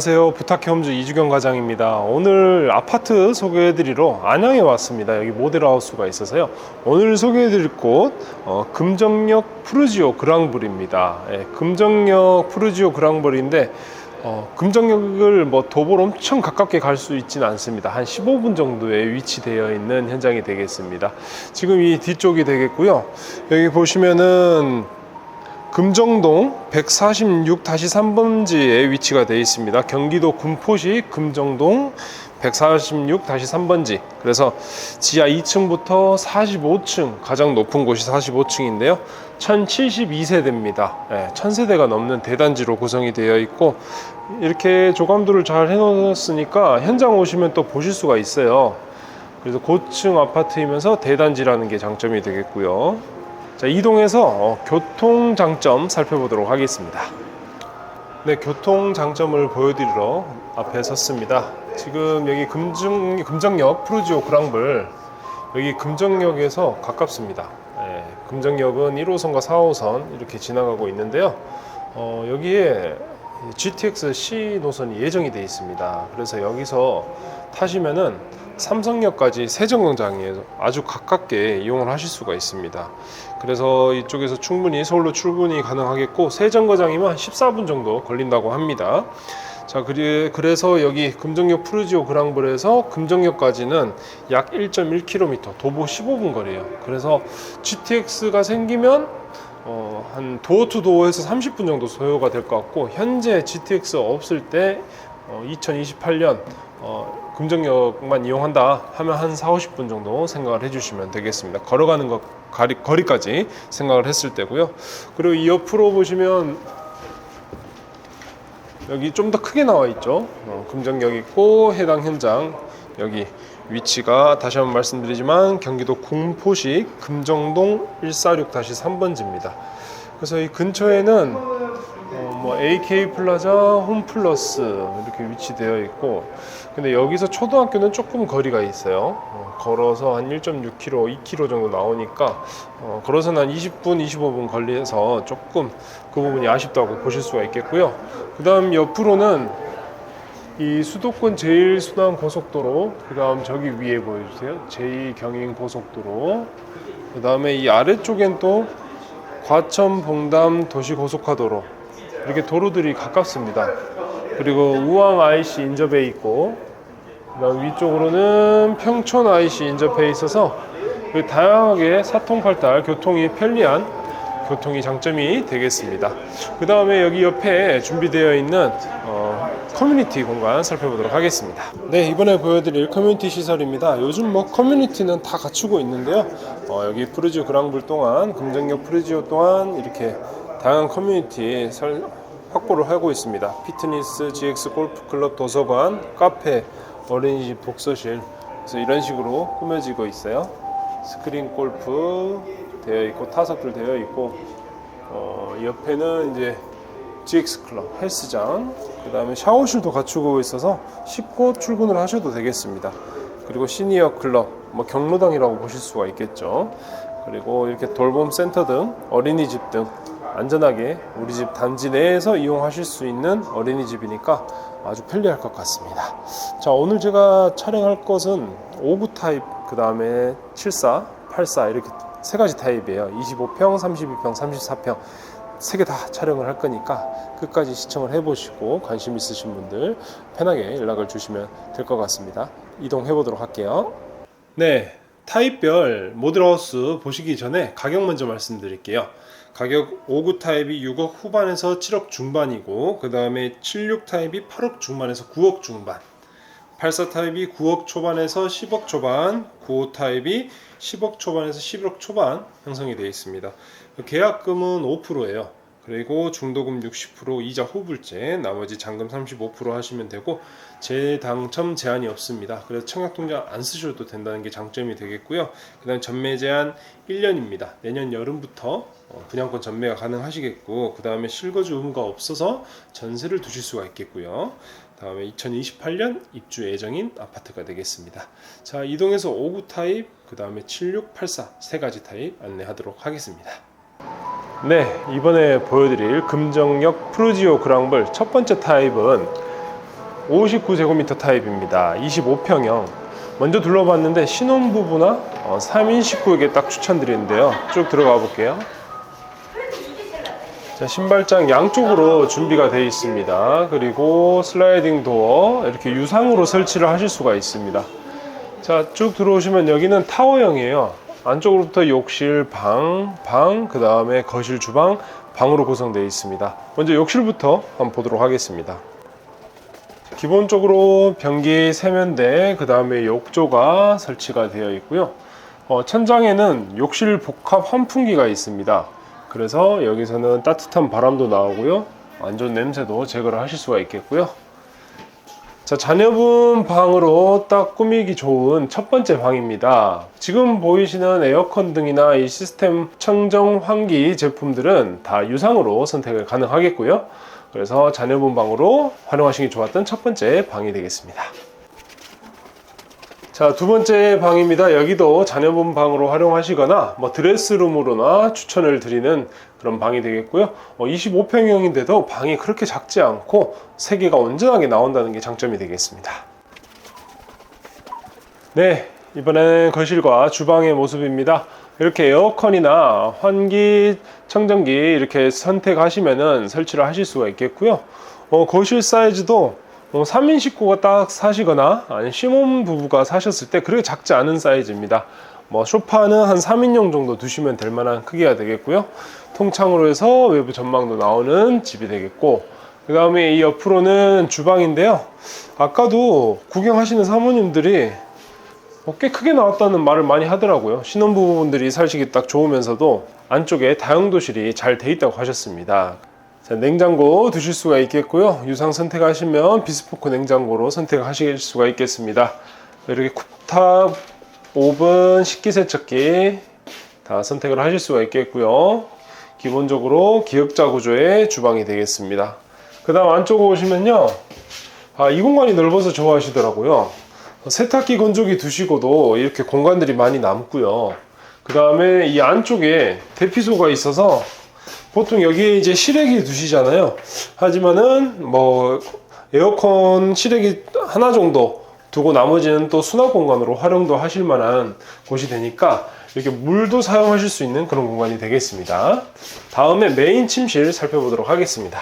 안녕하세요. 부탁해 홈즈 이주경 과장입니다. 오늘 아파트 소개해드리러 안양에 왔습니다. 여기 모델하우스가 있어서요. 오늘 소개해드릴 곳 어, 금정역 푸르지오 그랑블입니다. 예, 금정역 푸르지오 그랑블인데 어, 금정역을 뭐 도보로 엄청 가깝게 갈 수 있지는 않습니다. 한 15분 정도에 위치되어 있는 현장이 되겠습니다. 지금 이 뒤쪽이 되겠고요. 여기 보시면은 금정동 146-3번지에 위치가 되어 있습니다. 경기도 군포시 금정동 146-3번지. 그래서 지하 2층부터 45층, 가장 높은 곳이 45층인데요. 1072세대입니다. 예, 1000세대가 넘는 대단지로 구성이 되어 있고, 이렇게 조감도를 잘 해놓았으니까 현장 오시면 또 보실 수가 있어요. 그래서 고층 아파트이면서 대단지라는 게 장점이 되겠고요. 자, 이동해서 어, 교통 장점 살펴보도록 하겠습니다. 네, 교통 장점을 보여드리러 앞에 섰습니다. 지금 여기 금정, 금정역 푸르지오 그랑블 여기 금정역에서 가깝습니다. 예, 금정역은 1호선과 4호선 이렇게 지나가고 있는데요. 어, 여기에 GTX C 노선이 예정이 되어 있습니다. 그래서 여기서 타시면은 삼성역까지 세정거장에서 아주 가깝게 이용을 하실 수가 있습니다. 그래서 이쪽에서 충분히 서울로 출근이 가능하겠고 세정거장이면 14분 정도 걸린다고 합니다. 자, 그리, 그래서 여기 금정역 푸르지오 그랑블에서 금정역까지는 약 1.1km, 도보 15분 거리예요. 그래서 GTX가 생기면 어, 한 도어 투 도어에서 30분 정도 소요가 될 것 같고 현재 GTX 없을 때 어, 2028년 어, 금정역만 이용한다 하면 한 4, 50분 정도 생각을 해주시면 되겠습니다. 걸어가는 것 거리, 거리 까지 생각을 했을 때고요. 그리고 이 옆으로 보시면 여기 좀 더 크게 나와 있죠. 어, 금정역 있고 해당 현장 여기 위치가 다시 한번 말씀드리지만 경기도 공포시 금정동 146-3번지입니다. 그래서 이 근처에는 어, 뭐 AK 플라자, 홈플러스 이렇게 위치되어 있고 근데 여기서 초등학교는 조금 거리가 있어요. 어, 걸어서 한 1.6km, 2km 정도 나오니까 어, 걸어서는 한 20분, 25분 걸려서 조금 그 부분이 아쉽다고 보실 수가 있겠고요. 그다음 옆으로는 이 수도권 제일 순환 고속도로, 그 다음 저기 위에 보여주세요. 제2 경인 고속도로. 그 다음에 이 아래쪽엔 또 과천 봉담 도시 고속화도로 이렇게 도로들이 가깝습니다. 그리고 우왕 IC 인접해 있고 위쪽으로는 평촌 IC 인접해 있어서 그 다양하게 사통팔달 교통이 편리한 교통이 장점이 되겠습니다. 그 다음에 여기 옆에 준비되어 있는 어, 커뮤니티 공간 살펴보도록 하겠습니다. 네, 이번에 보여드릴 커뮤니티 시설입니다. 요즘 뭐 커뮤니티는 다 갖추고 있는데요. 어, 여기 프르지오 그랑블 동안, 금정역 프르지오 동안 이렇게 다양한 커뮤니티 설, 확보를 하고 있습니다. 피트니스, GX 골프클럽, 도서관, 카페, 어린이집, 독서실 그래서 이런 식으로 꾸며지고 있어요. 스크린 골프 되어 있고 타석들 되어 있고 어, 옆에는 이제 GX 클럽 헬스장 그 다음에 샤워실도 갖추고 있어서 씻고 출근을 하셔도 되겠습니다. 그리고 시니어 클럽 뭐 경로당이라고 보실 수가 있겠죠. 그리고 이렇게 돌봄 센터 등 어린이집 등 안전하게 우리 집 단지 내에서 이용하실 수 있는 어린이집이니까 아주 편리할 것 같습니다. 자, 오늘 제가 촬영할 것은 5구 타입, 그 다음에 74, 84 이렇게 세 가지 타입이에요. 25평, 32평, 34평. 세 개 다 촬영을 할 거니까 끝까지 시청을 해보시고 관심 있으신 분들 편하게 연락을 주시면 될 것 같습니다. 이동해 보도록 할게요. 네, 타입별 모델하우스 보시기 전에 가격 먼저 말씀드릴게요. 가격 5구 타입이 6억 후반에서 7억 중반이고 그 다음에 76 타입이 8억 중반에서 9억 중반 84 타입이 9억 초반에서 10억 초반 95 타입이 10억 초반에서 11억 초반 형성이 되어 있습니다. 계약금은 5%예요 그리고 중도금 60% 이자 호불제 나머지 잔금 35% 하시면 되고 재당첨 제한이 없습니다 그래서 청약통장 안 쓰셔도 된다는 게 장점이 되겠고요 그 다음 전매 제한 1년입니다 내년 여름부터 어, 분양권 전매가 가능하시겠고 그 다음에 실거주 의무가 없어서 전세를 두실 수가 있겠고요. 다음에 2028년 입주 예정인 아파트가 되겠습니다. 자 이동해서 5구 타입, 그 다음에 7684 세 가지 타입 안내하도록 하겠습니다. 네 이번에 보여드릴 금정역 프루지오 그랑블 첫 번째 타입은 59제곱미터 타입입니다. 25평형. 먼저 둘러봤는데 신혼부부나 어, 3인 식구에게 딱 추천드리는데요. 쭉 들어가 볼게요. 자, 신발장 양쪽으로 준비가 되어 있습니다. 그리고 슬라이딩 도어 이렇게 유상으로 설치를 하실 수가 있습니다. 자, 쭉 들어오시면 여기는 타워형이에요. 안쪽으로부터 욕실, 방, 방, 그 다음에 거실, 주방, 방으로 구성되어 있습니다. 먼저 욕실부터 한번 보도록 하겠습니다. 기본적으로 변기 세면대, 그 다음에 욕조가 설치가 되어 있고요. 어, 천장에는 욕실 복합 환풍기가 있습니다. 그래서 여기서는 따뜻한 바람도 나오고요. 안 좋은 냄새도 제거를 하실 수가 있겠고요. 자, 자녀분 방으로 딱 꾸미기 좋은 첫 번째 방입니다. 지금 보이시는 에어컨 등이나 이 시스템 청정 환기 제품들은 다 유상으로 선택을 가능하겠고요. 그래서 자녀분 방으로 활용하시기 좋았던 첫 번째 방이 되겠습니다. 자, 두 번째 방입니다. 여기도 자녀분 방으로 활용하시거나 뭐 드레스룸으로나 추천을 드리는 그런 방이 되겠고요. 어, 25평형인데도 방이 그렇게 작지 않고 세개가 온전하게 나온다는 게 장점이 되겠습니다. 네, 이번에는 거실과 주방의 모습입니다. 이렇게 에어컨이나 환기, 청정기 이렇게 선택하시면은 설치를 하실 수가 있겠고요. 어, 거실 사이즈도 어, 3인 식구가 딱 사시거나 아니 신혼 부부가 사셨을 때 그렇게 작지 않은 사이즈입니다. 뭐 소파는 한 3인용 정도 두시면 될 만한 크기가 되겠고요. 통창으로 해서 외부 전망도 나오는 집이 되겠고 그 다음에 이 옆으로는 주방인데요. 아까도 구경하시는 사모님들이 어, 꽤 크게 나왔다는 말을 많이 하더라고요. 신혼부부분들이 살시기 딱 좋으면서도 안쪽에 다용도실이 잘 돼 있다고 하셨습니다. 자, 냉장고 두실 수가 있겠고요. 유상 선택하시면 비스포크 냉장고로 선택하실 수가 있겠습니다. 이렇게 쿡탑, 오븐, 식기세척기 다 선택을 하실 수가 있겠고요. 기본적으로 기역자 구조의 주방이 되겠습니다. 그 다음 안쪽 오시면요. 아, 이 공간이 넓어서 좋아하시더라고요. 세탁기 건조기 두시고도 이렇게 공간들이 많이 남고요. 그 다음에 이 안쪽에 대피소가 있어서 보통 여기에 이제 실외기 두시잖아요. 하지만은 뭐 에어컨 실외기 하나 정도 두고 나머지는 또 수납 공간으로 활용도 하실 만한 곳이 되니까 이렇게 물도 사용하실 수 있는 그런 공간이 되겠습니다. 다음에 메인 침실 살펴보도록 하겠습니다.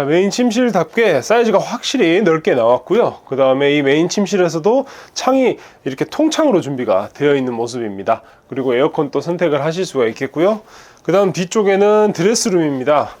자, 메인 침실답게 사이즈가 확실히 넓게 나왔고요. 그 다음에 이 메인 침실에서도 창이 이렇게 통창으로 준비가 되어 있는 모습입니다. 그리고 에어컨 또 선택을 하실 수가 있겠고요. 그 다음 뒤쪽에는 드레스룸입니다.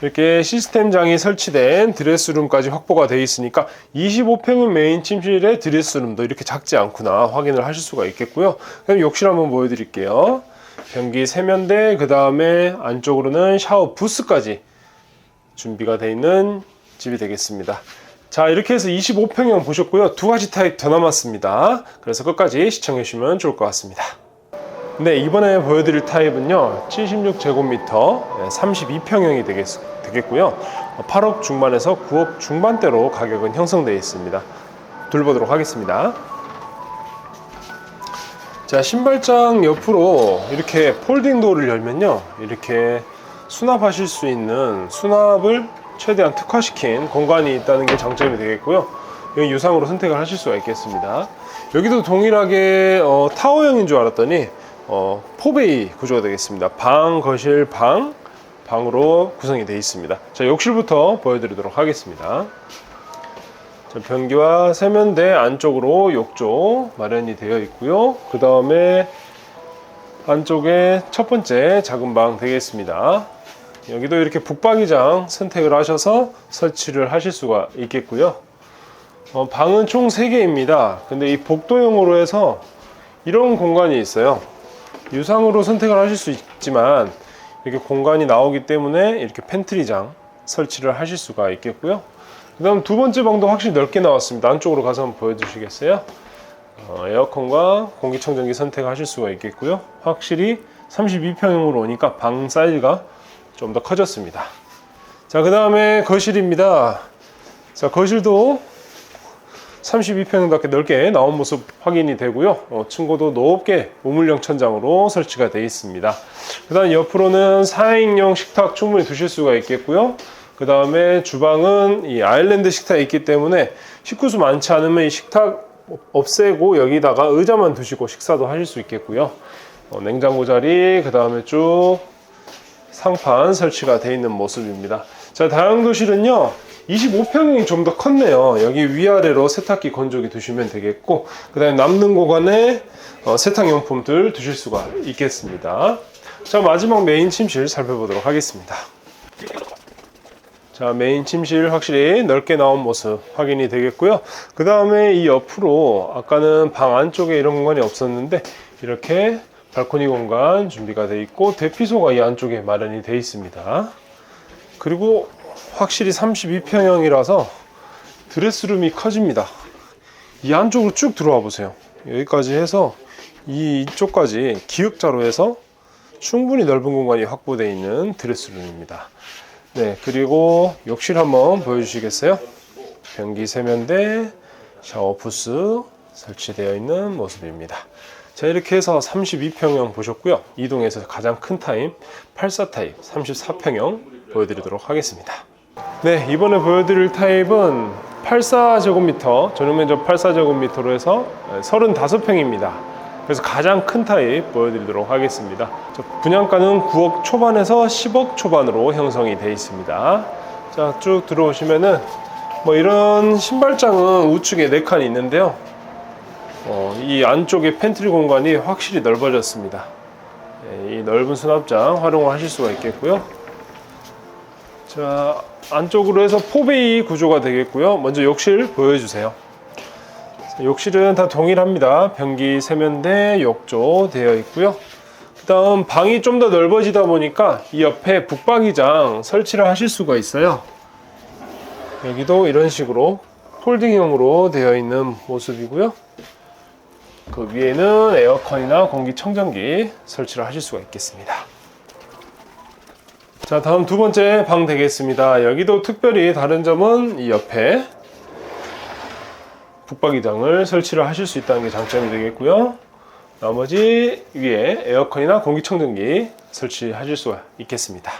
이렇게 시스템장이 설치된 드레스룸까지 확보가 되어 있으니까 25평은 메인 침실의 드레스룸도 이렇게 작지 않구나 확인을 하실 수가 있겠고요. 그럼 욕실 한번 보여드릴게요. 변기 세면대, 그 다음에 안쪽으로는 샤워 부스까지 준비가 되어 있는 집이 되겠습니다. 자, 이렇게 해서 25평형 보셨고요. 두 가지 타입 더 남았습니다. 그래서 끝까지 시청해 주시면 좋을 것 같습니다. 네, 이번에 보여드릴 타입은요. 76제곱미터 32평형이 되겠, 되겠고요. 8억 중반에서 9억 중반대로 가격은 형성되어 있습니다. 둘보도록 하겠습니다. 자, 신발장 옆으로 이렇게 폴딩 도어를 열면요. 이렇게 수납하실 수 있는 수납을 최대한 특화시킨 공간이 있다는 게 장점이 되겠고요. 여기 유상으로 선택을 하실 수가 있겠습니다. 여기도 동일하게 어, 타워형인 줄 알았더니 어, 포베이 구조가 되겠습니다. 방, 거실, 방, 방으로 구성이 되어 있습니다. 자, 욕실부터 보여드리도록 하겠습니다. 자, 변기와 세면대 안쪽으로 욕조 마련이 되어 있고요. 그 다음에 안쪽에 첫 번째 작은 방 되겠습니다. 여기도 이렇게 북박이장 선택을 하셔서 설치를 하실 수가 있겠고요. 어, 방은 총 3개입니다. 근데 이 복도형으로 해서 이런 공간이 있어요. 유상으로 선택을 하실 수 있지만 이렇게 공간이 나오기 때문에 이렇게 팬트리장 설치를 하실 수가 있겠고요. 그 다음 두 번째 방도 확실히 넓게 나왔습니다. 안쪽으로 가서 한번 보여주시겠어요? 어, 에어컨과 공기청정기 선택하실 수가 있겠고요. 확실히 32평형으로 오니까 방 사이즈가 좀 더 커졌습니다. 자, 그 다음에 거실입니다. 자, 거실도 32평형답게 넓게 나온 모습 확인이 되고요. 어, 층고도 높게 우물형 천장으로 설치가 되어 있습니다. 그 다음 옆으로는 4인용 식탁 충분히 두실 수가 있겠고요. 그 다음에 주방은 이 아일랜드 식탁이 있기 때문에 식구수 많지 않으면 이 식탁 없애고 여기다가 의자만 두시고 식사도 하실 수 있겠고요. 어, 냉장고 자리, 그 다음에 쭉 상판 설치가 되어 있는 모습입니다. 자, 다용도실은요, 25평이 좀 더 컸네요. 여기 위아래로 세탁기 건조기 두시면 되겠고, 그 다음에 남는 공간에 어, 세탁용품들 두실 수가 있겠습니다. 자, 마지막 메인 침실 살펴보도록 하겠습니다. 자, 메인 침실 확실히 넓게 나온 모습 확인이 되겠고요. 그 다음에 이 옆으로 아까는 방 안쪽에 이런 공간이 없었는데 이렇게 발코니 공간 준비가 되어 있고 대피소가 이 안쪽에 마련이 되어 있습니다. 그리고 확실히 32평형이라서 드레스룸이 커집니다. 이 안쪽으로 쭉 들어와 보세요. 여기까지 해서 이 이쪽까지 기역자로 해서 충분히 넓은 공간이 확보되어 있는 드레스룸입니다. 네, 그리고 욕실 한번 보여주시겠어요? 변기 세면대, 샤워 부스 설치되어 있는 모습입니다. 자, 이렇게 해서 32평형 보셨고요. 이동에서 가장 큰 타입 84 타입 34평형 보여드리도록 하겠습니다. 네, 이번에 보여드릴 타입은 84제곱미터, 전용 면적 84제곱미터로 해서 35평입니다. 그래서 가장 큰 타입 보여드리도록 하겠습니다. 자, 분양가는 9억 초반에서 10억 초반으로 형성이 되어 있습니다. 자, 쭉 들어오시면은 뭐 이런 신발장은 우측에 4칸이 있는데요. 어, 이 안쪽에 팬트리 공간이 확실히 넓어졌습니다. 네, 이 넓은 수납장 활용을 하실 수가 있겠고요. 자, 안쪽으로 해서 포베이 구조가 되겠고요. 먼저 욕실 보여주세요. 욕실은 다 동일합니다. 변기, 세면대, 욕조 되어 있고요. 그 다음 방이 좀 더 넓어지다 보니까 이 옆에 북박이장 설치를 하실 수가 있어요. 여기도 이런 식으로 폴딩형으로 되어 있는 모습이고요. 그 위에는 에어컨이나 공기청정기 설치를 하실 수가 있겠습니다. 자, 다음 두 번째 방 되겠습니다. 여기도 특별히 다른 점은 이 옆에 북박이장을 설치를 하실 수 있다는 게 장점이 되겠고요. 나머지 위에 에어컨이나 공기청정기 설치하실 수가 있겠습니다.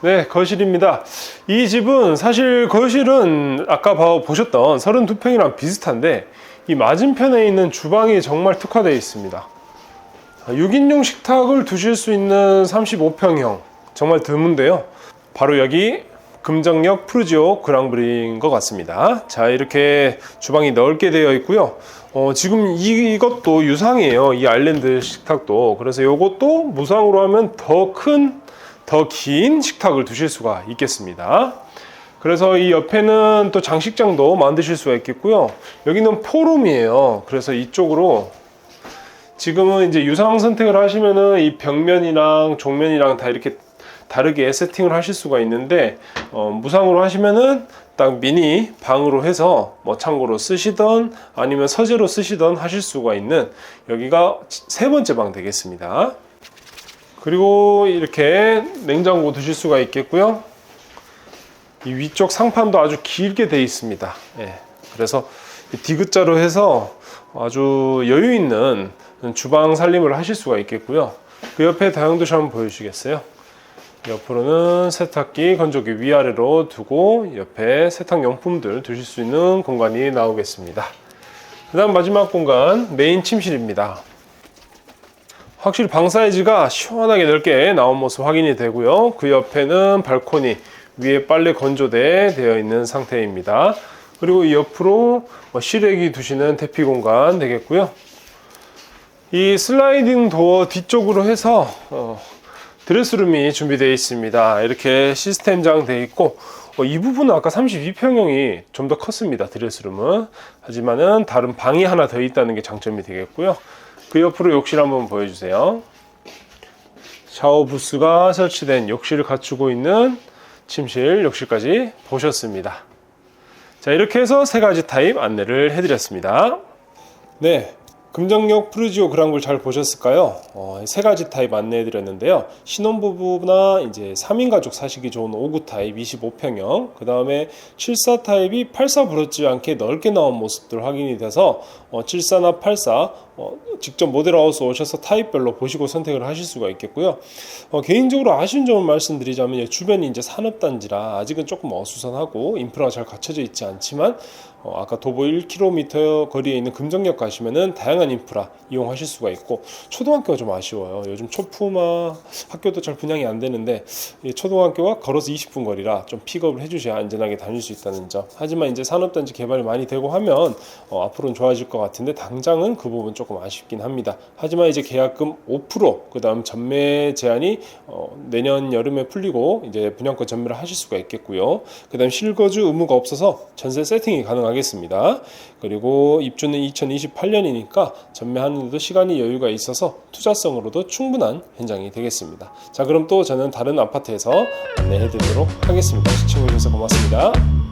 네, 거실입니다. 이 집은 사실 거실은 아까 봐- 보셨던 32평이랑 비슷한데 이 맞은편에 있는 주방이 정말 특화되어 있습니다. 6인용 식탁을 두실 수 있는 35평형 정말 드문데요. 바로 여기 금정역 프루지오 그랑브리인 것 같습니다. 자 이렇게 주방이 넓게 되어 있고요. 어, 지금 이, 이것도 유상이에요. 이 아일랜드 식탁도. 그래서 이것도 무상으로 하면 더 큰, 더 긴 식탁을 두실 수가 있겠습니다. 그래서 이 옆에는 또 장식장도 만드실 수가 있겠고요. 여기는 포룸이에요. 그래서 이쪽으로 지금은 이제 유상 선택을 하시면은 이 벽면이랑 종면이랑 다 이렇게 다르게 세팅을 하실 수가 있는데 어, 무상으로 하시면은 딱 미니 방으로 해서 뭐 창고로 쓰시던 아니면 서재로 쓰시던 하실 수가 있는 여기가 세 번째 방 되겠습니다. 그리고 이렇게 냉장고 두실 수가 있겠고요. 이 위쪽 상판도 아주 길게 되어 있습니다. 예. 그래서 이 디귿자로 해서 아주 여유 있는 주방 살림을 하실 수가 있겠고요. 그 옆에 다용도실 한번 보여주시겠어요? 옆으로는 세탁기, 건조기 위아래로 두고 옆에 세탁 용품들 두실 수 있는 공간이 나오겠습니다. 그 다음 마지막 공간 메인 침실입니다. 확실히 방 사이즈가 시원하게 넓게 나온 모습 확인이 되고요. 그 옆에는 발코니, 위에 빨래 건조대 되어 있는 상태입니다. 그리고 이 옆으로 뭐 실외기 두시는 대피 공간 되겠고요. 이 슬라이딩 도어 뒤쪽으로 해서 어, 드레스룸이 준비되어 있습니다. 이렇게 시스템장 되어 있고 어, 이 부분은 아까 32평형이 좀 더 컸습니다. 드레스룸은 하지만은 다른 방이 하나 더 있다는 게 장점이 되겠고요. 그 옆으로 욕실 한번 보여주세요. 샤워 부스가 설치된 욕실을 갖추고 있는 침실 욕실까지 보셨습니다. 자 이렇게 해서 세 가지 타입 안내를 해드렸습니다. 네, 금정역 프루지오 그랑블 잘 보셨을까요? 어, 세 가지 타입 안내해 드렸는데요. 신혼부부나 이제 3인 가족 사시기 좋은 5구 타입 25평형, 그 다음에 74 타입이 84 부럽지 않게 넓게 나온 모습들 확인이 돼서 어, 74나 84 어, 직접 모델하우스 오셔서 타입별로 보시고 선택을 하실 수가 있겠고요. 어, 개인적으로 아쉬운 점을 말씀드리자면 예, 주변이 이제 산업단지라 아직은 조금 어수선하고 인프라가 잘 갖춰져 있지 않지만 어, 아까 도보 1km 거리에 있는 금정역 가시면은 다양한 인프라 이용하실 수가 있고 초등학교가 좀 아쉬워요. 요즘 초품화 학교도 잘 분양이 안 되는데 이 초등학교가 걸어서 20분 거리라 좀 픽업을 해주셔야 안전하게 다닐 수 있다는 점. 하지만 이제 산업단지 개발이 많이 되고 하면 어, 앞으로는 좋아질 것 같은데 당장은 그 부분 조금 아쉽긴 합니다. 하지만 이제 계약금 5% 그다음 전매 제한이 어, 내년 여름에 풀리고 이제 분양권 전매를 하실 수가 있겠고요. 그다음 실거주 의무가 없어서 전세 세팅이 가능하겠습니다. 그리고 입주는 2028년이니까 전매하는데도 시간이 여유가 있어서 투자성으로도 충분한 현장이 되겠습니다. 자, 그럼 또 저는 다른 아파트에서 안내해드리도록 하겠습니다. 시청해주셔서 고맙습니다.